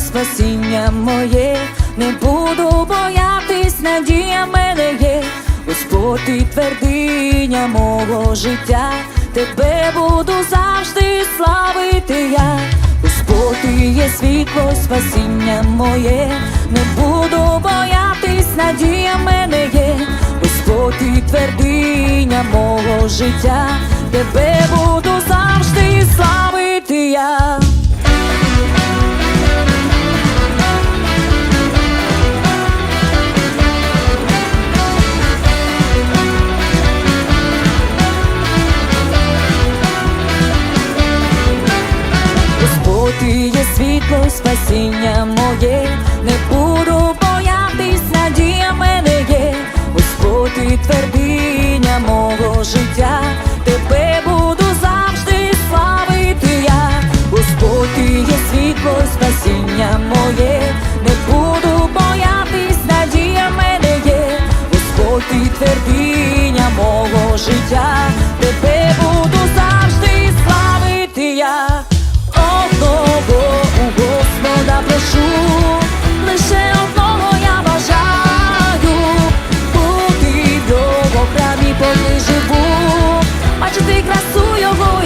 спасіння моє, не буду боятись, надія мене є, Господь ти твердиня мого життя, тебе буду завжди славити я, Господь ти є світло, спасіння моє, не буду боятись, надія мене є, Господь ти твердиня мого життя, тебе буду завжди ти є світло, спасіння моє, не буду боятись, надія мене є, Господь ти твердиня його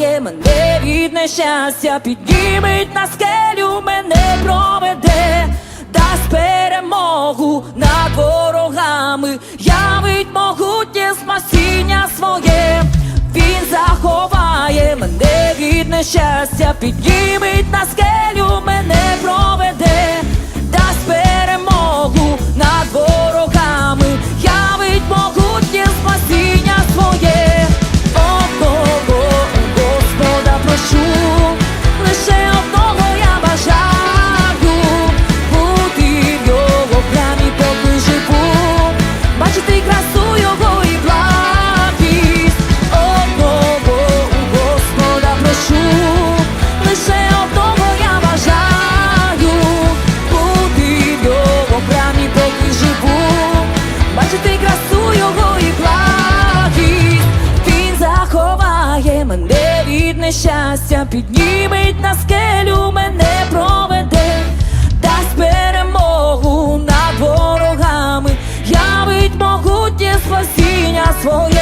мене від нещастя, піднімить на скелю, мене проведе, дасть перемогу над ворогами, явить могутнє спасіння своє. Він заховає мене від нещастя, піднімить на скелю, мене проведе, мене від нещастя, підніметь на скелю, мене проведе, дасть перемогу над ворогами, явить могутнє спасіння своє,